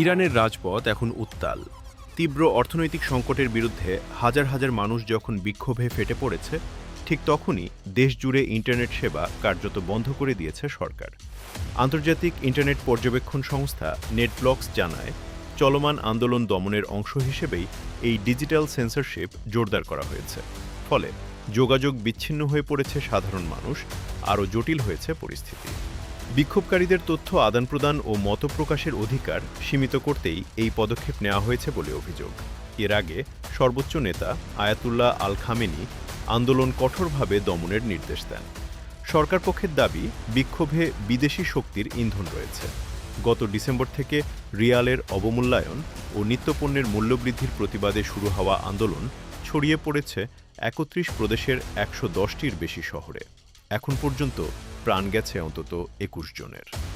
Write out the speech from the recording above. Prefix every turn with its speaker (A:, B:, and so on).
A: ইরানের রাজপথ এখন উত্তাল। তীব্র অর্থনৈতিক সংকটের বিরুদ্ধে হাজার হাজার মানুষ যখন বিক্ষোভে ফেটে পড়েছে, ঠিক তখনই দেশজুড়ে ইন্টারনেট সেবা কার্যত বন্ধ করে দিয়েছে সরকার। আন্তর্জাতিক ইন্টারনেট পর্যবেক্ষণ সংস্থা নেটব্লক্স জানায়, চলমান আন্দোলন দমনের অংশ হিসেবেই এই ডিজিটাল সেন্সরশিপ জোরদার করা হয়েছে। ফলে যোগাযোগ বিচ্ছিন্ন হয়ে পড়েছে সাধারণ মানুষ, আরও জটিল হয়েছে পরিস্থিতি। বিক্ষোভকারীদের তথ্য আদান প্রদান ও মত প্রকাশের অধিকার সীমিত করতেই এই পদক্ষেপ নেওয়া হয়েছে বলে অভিযোগ। এর আগে সর্বোচ্চ নেতা আয়াতুল্লাহ আল খামেনি আন্দোলন কঠোরভাবে দমনের নির্দেশ দেন। সরকার পক্ষের দাবি, বিক্ষোভে বিদেশি শক্তির ইন্ধন রয়েছে। গত ডিসেম্বর থেকে রিয়ালের অবমূল্যায়ন ও নিত্যপণ্যের মূল্যবৃদ্ধির প্রতিবাদে শুরু হওয়া আন্দোলন ছড়িয়ে পড়েছে একত্রিশ প্রদেশের একশো দশটির বেশি শহরে। এখন পর্যন্ত প্রাণ গেছে অন্তত একুশ জনের।